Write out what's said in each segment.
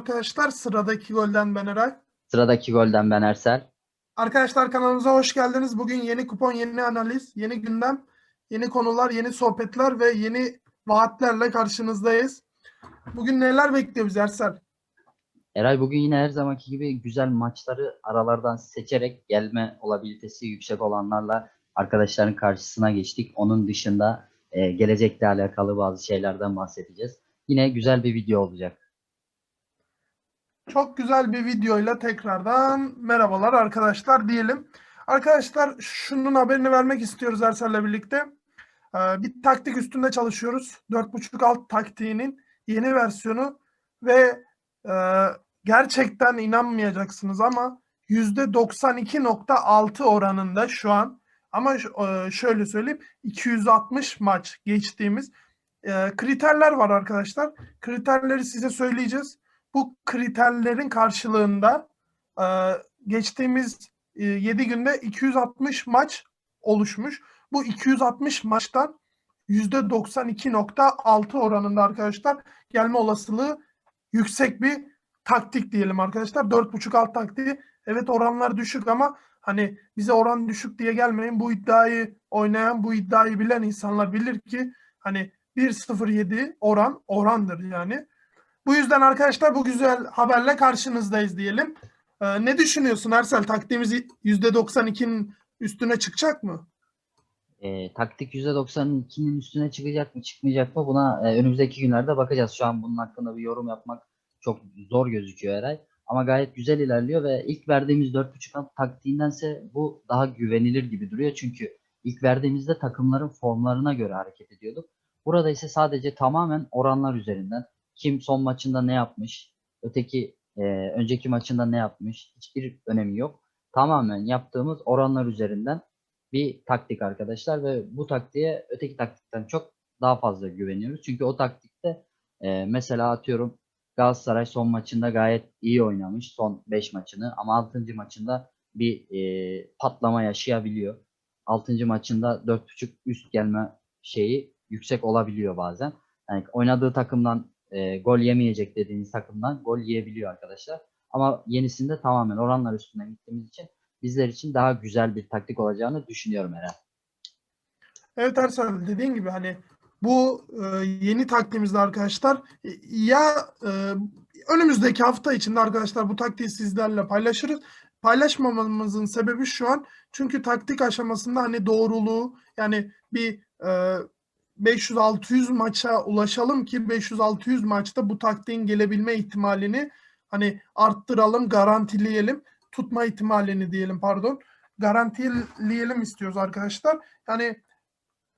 Arkadaşlar. Sıradaki golden ben Eray. Sıradaki golden ben Ersel. Arkadaşlar kanalımıza hoş geldiniz. Bugün yeni kupon, yeni analiz, yeni gündem, yeni konular, yeni sohbetler ve yeni vaatlerle karşınızdayız. Bugün neler bekliyor bizi Ersel? Eray bugün yine her zamanki gibi güzel maçları aralardan seçerek gelme olabilitesi yüksek olanlarla arkadaşların karşısına geçtik. Onun dışında e, gelecekle alakalı bazı şeylerden bahsedeceğiz. Yine güzel bir video olacak. Çok güzel bir videoyla tekrardan merhabalar arkadaşlar diyelim. Arkadaşlar şunun haberini vermek istiyoruz Ersel'le birlikte. Ee, bir taktik üstünde çalışıyoruz. 4.5 alt taktiğinin yeni versiyonu ve e, gerçekten inanmayacaksınız ama %92.6 oranında şu an ama e, şöyle söyleyeyim 260 maç geçtiğimiz e, kriterler var arkadaşlar. Kriterleri size söyleyeceğiz bu kriterlerin karşılığında e, geçtiğimiz 7 günde 260 maç oluşmuş. Bu 260 maçtan %92.6 oranında arkadaşlar gelme olasılığı yüksek bir taktik diyelim arkadaşlar. 4.5 alt taktiği. Evet oranlar düşük ama hani bize oran düşük diye gelmeyin. Bu iddiayı oynayan, bu iddiayı bilen insanlar bilir ki hani 1.07 oran orandır yani. Bu yüzden arkadaşlar bu güzel haberle karşınızdayız diyelim. Ee, ne düşünüyorsun Ersel? Taktiğimiz %92'nin üstüne çıkacak mı? E, taktik %92'nin üstüne çıkacak mı çıkmayacak mı buna e, önümüzdeki günlerde bakacağız. Şu an bunun hakkında bir yorum yapmak çok zor gözüküyor Eray. Ama gayet güzel ilerliyor ve ilk verdiğimiz 4.5 alt taktiğindense bu daha güvenilir gibi duruyor. Çünkü ilk verdiğimizde takımların formlarına göre hareket ediyorduk. Burada ise sadece tamamen oranlar üzerinden kim son maçında ne yapmış, öteki e, önceki maçında ne yapmış hiçbir önemi yok. Tamamen yaptığımız oranlar üzerinden bir taktik arkadaşlar ve bu taktiğe öteki taktikten çok daha fazla güveniyoruz. Çünkü o taktikte e, mesela atıyorum Galatasaray son maçında gayet iyi oynamış son 5 maçını ama 6. maçında bir e, patlama yaşayabiliyor. 6. maçında 4.5 üst gelme şeyi yüksek olabiliyor bazen. Yani oynadığı takımdan e, gol yemeyecek dediğiniz takımdan gol yiyebiliyor arkadaşlar. Ama yenisinde tamamen oranlar üstüne gittiğimiz için bizler için daha güzel bir taktik olacağını düşünüyorum Eren. Evet Ersel dediğin gibi hani bu e, yeni taktiğimizde arkadaşlar e, ya e, önümüzdeki hafta içinde arkadaşlar bu taktiği sizlerle paylaşırız. Paylaşmamamızın sebebi şu an çünkü taktik aşamasında hani doğruluğu yani bir e, 500-600 maça ulaşalım ki 500-600 maçta bu taktiğin gelebilme ihtimalini hani arttıralım, garantileyelim. Tutma ihtimalini diyelim pardon. Garantileyelim istiyoruz arkadaşlar. Yani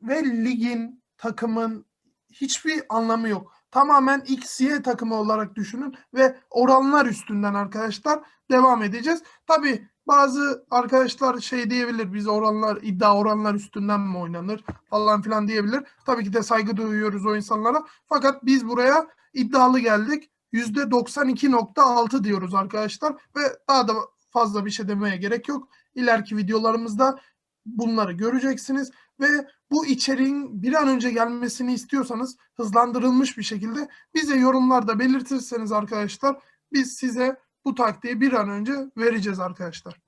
ve ligin, takımın hiçbir anlamı yok. Tamamen X, Y takımı olarak düşünün ve oranlar üstünden arkadaşlar devam edeceğiz. Tabi bazı arkadaşlar şey diyebilir biz oranlar iddia oranlar üstünden mi oynanır falan filan diyebilir. Tabii ki de saygı duyuyoruz o insanlara. Fakat biz buraya iddialı geldik. %92.6 diyoruz arkadaşlar ve daha da fazla bir şey demeye gerek yok. İleriki videolarımızda bunları göreceksiniz ve bu içeriğin bir an önce gelmesini istiyorsanız hızlandırılmış bir şekilde bize yorumlarda belirtirseniz arkadaşlar biz size bu taktiği bir an önce vereceğiz arkadaşlar.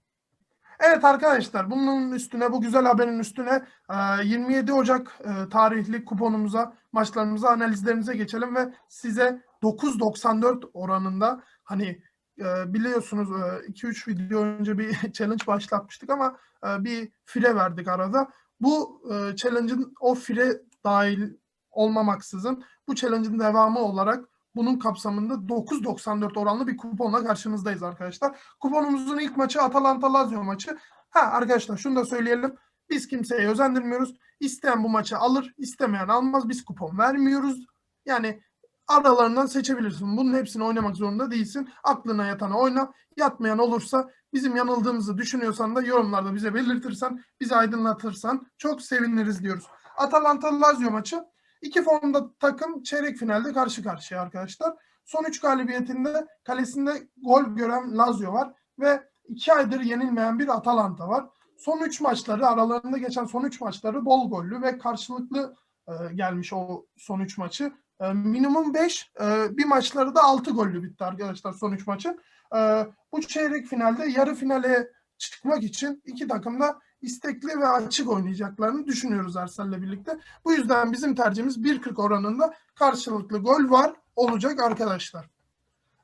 Evet arkadaşlar bunun üstüne bu güzel haberin üstüne e, 27 Ocak e, tarihli kuponumuza maçlarımıza analizlerimize geçelim ve size 9.94 oranında hani e, biliyorsunuz 2-3 video önce bir challenge başlatmıştık ama e, bir fire verdik arada. Bu e, challenge'ın o fire dahil olmamaksızın bu challenge'ın devamı olarak bunun kapsamında 9.94 oranlı bir kuponla karşınızdayız arkadaşlar. Kuponumuzun ilk maçı Atalanta Lazio maçı. Ha arkadaşlar şunu da söyleyelim. Biz kimseye özendirmiyoruz. İsteyen bu maçı alır, istemeyen almaz. Biz kupon vermiyoruz. Yani aralarından seçebilirsin. Bunun hepsini oynamak zorunda değilsin. Aklına yatana oyna. Yatmayan olursa bizim yanıldığımızı düşünüyorsan da yorumlarda bize belirtirsen, bizi aydınlatırsan çok seviniriz diyoruz. Atalanta Lazio maçı İki formda takım çeyrek finalde karşı karşıya arkadaşlar. Son 3 galibiyetinde kalesinde gol gören Lazio var ve 2 aydır yenilmeyen bir Atalanta var. Son 3 maçları aralarında geçen son 3 maçları bol gollü ve karşılıklı e, gelmiş o son 3 maçı. E, e, minimum 5 bir maçları da 6 gollü bitti arkadaşlar son 3 maçı. E, bu çeyrek finalde yarı finale çıkmak için iki takım da istekli ve açık oynayacaklarını düşünüyoruz Arsenal'le birlikte. Bu yüzden bizim tercihimiz 1.40 oranında karşılıklı gol var olacak arkadaşlar.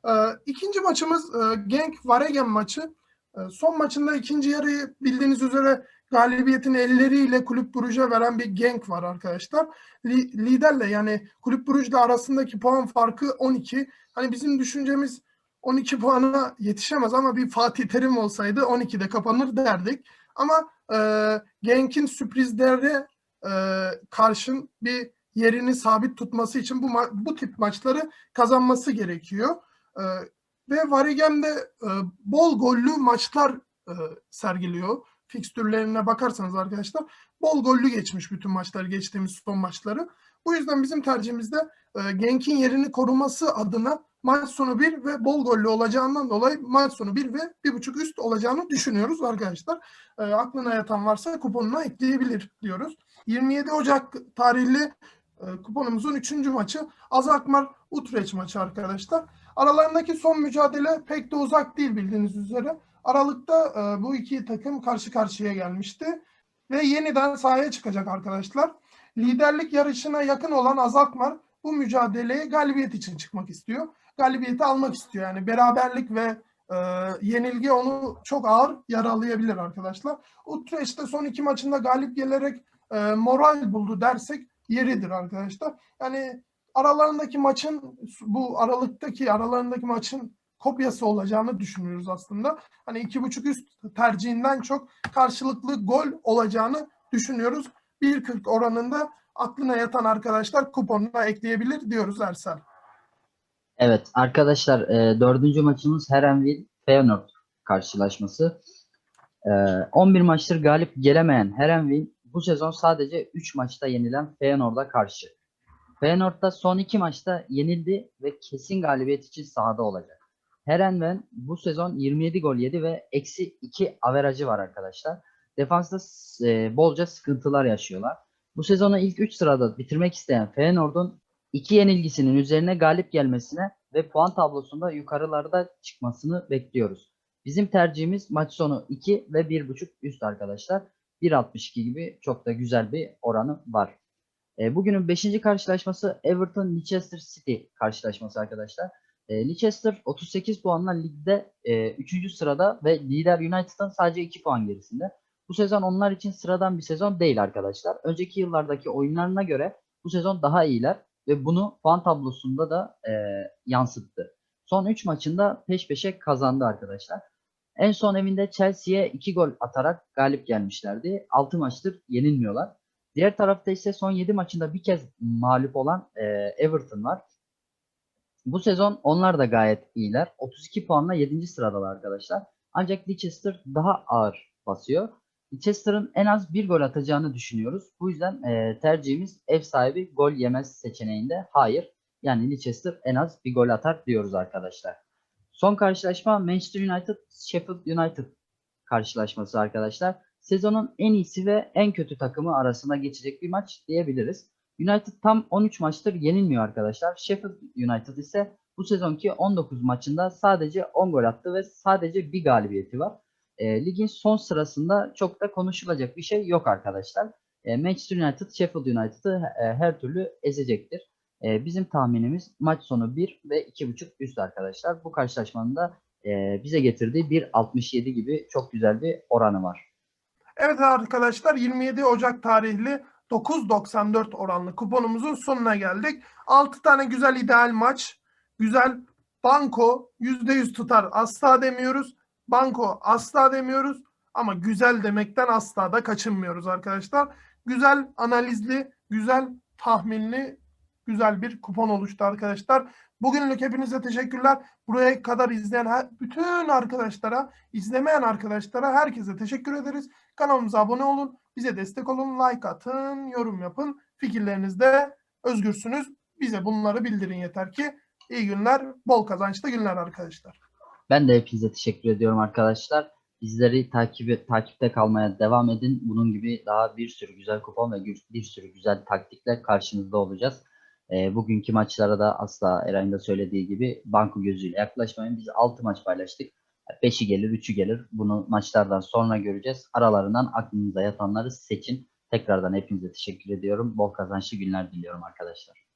E, ikinci maçımız e, Genk Varegen maçı. E, son maçında ikinci yarıyı bildiğiniz üzere galibiyetini elleriyle Kulüp Brugge'e veren bir Genk var arkadaşlar. Li- liderle yani Kulüp Brugge'le arasındaki puan farkı 12. Hani bizim düşüncemiz 12 puana yetişemez ama bir Fatih Terim olsaydı 12'de kapanır derdik. Ama e, Genk'in sürprizlere e, karşın bir yerini sabit tutması için bu bu tip maçları kazanması gerekiyor. E, ve Varigem'de e, bol gollü maçlar e, sergiliyor. Fikstürlerine bakarsanız arkadaşlar bol gollü geçmiş bütün maçları geçtiğimiz son maçları. Bu yüzden bizim tercihimizde e, Genk'in yerini koruması adına maç sonu 1 ve bol gollü olacağından dolayı maç sonu 1 ve 1.5 üst olacağını düşünüyoruz arkadaşlar. E, aklına yatan varsa kuponuna ekleyebilir diyoruz. 27 Ocak tarihli e, kuponumuzun 3. maçı Azakmar Utrecht maçı arkadaşlar. Aralarındaki son mücadele pek de uzak değil bildiğiniz üzere. Aralıkta e, bu iki takım karşı karşıya gelmişti ve yeniden sahaya çıkacak arkadaşlar. Liderlik yarışına yakın olan Azakmar bu mücadeleye galibiyet için çıkmak istiyor. Galibiyeti almak istiyor. Yani beraberlik ve e, yenilgi onu çok ağır yaralayabilir arkadaşlar. Utrecht'te son iki maçında galip gelerek e, moral buldu dersek yeridir arkadaşlar. Yani aralarındaki maçın bu aralıktaki aralarındaki maçın kopyası olacağını düşünüyoruz aslında. Hani iki buçuk üst tercihinden çok karşılıklı gol olacağını düşünüyoruz. 1.40 oranında aklına yatan arkadaşlar kuponuna ekleyebilir diyoruz Ersel. Evet arkadaşlar e, dördüncü maçımız Herenville Feyenoord karşılaşması. E, 11 maçtır galip gelemeyen Herenville bu sezon sadece 3 maçta yenilen Feyenoord'a karşı. Feyenoord da son 2 maçta yenildi ve kesin galibiyet için sahada olacak. Herenven bu sezon 27 gol yedi ve eksi 2 averajı var arkadaşlar. Defansta e, bolca sıkıntılar yaşıyorlar. Bu sezonu ilk 3 sırada bitirmek isteyen Feyenoord'un iki yenilgisinin üzerine galip gelmesine ve puan tablosunda yukarılarda çıkmasını bekliyoruz. Bizim tercihimiz maç sonu 2 ve 1.5 üst arkadaşlar. 1.62 gibi çok da güzel bir oranı var. E, bugünün 5. karşılaşması Everton Leicester City karşılaşması arkadaşlar. E, Leicester 38 puanla ligde e, 3. sırada ve lider United'ın sadece 2 puan gerisinde. Bu sezon onlar için sıradan bir sezon değil arkadaşlar. Önceki yıllardaki oyunlarına göre bu sezon daha iyiler ve bunu puan tablosunda da e, yansıttı. Son 3 maçında peş peşe kazandı arkadaşlar. En son evinde Chelsea'ye 2 gol atarak galip gelmişlerdi. 6 maçtır yenilmiyorlar. Diğer tarafta ise son 7 maçında bir kez mağlup olan e, Everton var. Bu sezon onlar da gayet iyiler. 32 puanla 7. sıradalar arkadaşlar. Ancak Leicester daha ağır basıyor. Leicester'ın en az bir gol atacağını düşünüyoruz. Bu yüzden e, tercihimiz ev sahibi gol yemez seçeneğinde hayır. Yani Leicester en az bir gol atar diyoruz arkadaşlar. Son karşılaşma Manchester United Sheffield United karşılaşması arkadaşlar. Sezonun en iyisi ve en kötü takımı arasında geçecek bir maç diyebiliriz. United tam 13 maçtır yenilmiyor arkadaşlar. Sheffield United ise bu sezonki 19 maçında sadece 10 gol attı ve sadece bir galibiyeti var. E, ligin son sırasında çok da konuşulacak bir şey yok arkadaşlar. E, Manchester United Sheffield United'ı e, her türlü ezecektir. E, bizim tahminimiz maç sonu 1 ve 2.5 üst arkadaşlar. Bu karşılaşmanın da e, bize getirdiği 1.67 gibi çok güzel bir oranı var. Evet arkadaşlar 27 Ocak tarihli 9.94 oranlı kuponumuzun sonuna geldik. 6 tane güzel ideal maç. Güzel banko %100 tutar asla demiyoruz. Banko asla demiyoruz. Ama güzel demekten asla da kaçınmıyoruz arkadaşlar. Güzel analizli, güzel tahminli, güzel bir kupon oluştu arkadaşlar. Bugünlük hepinize teşekkürler. Buraya kadar izleyen her, bütün arkadaşlara, izlemeyen arkadaşlara herkese teşekkür ederiz. Kanalımıza abone olun, bize destek olun, like atın, yorum yapın. Fikirlerinizde özgürsünüz. Bize bunları bildirin yeter ki. İyi günler, bol kazançlı günler arkadaşlar. Ben de hepinize teşekkür ediyorum arkadaşlar. Bizleri takip takipte kalmaya devam edin. Bunun gibi daha bir sürü güzel kupon ve bir sürü güzel taktikle karşınızda olacağız. E, bugünkü maçlara da asla Eray'ın da söylediği gibi banko gözüyle yaklaşmayın. Biz 6 maç paylaştık. 5'i gelir, 3'ü gelir. Bunu maçlardan sonra göreceğiz. Aralarından aklınıza yatanları seçin. Tekrardan hepinize teşekkür ediyorum. Bol kazançlı günler diliyorum arkadaşlar.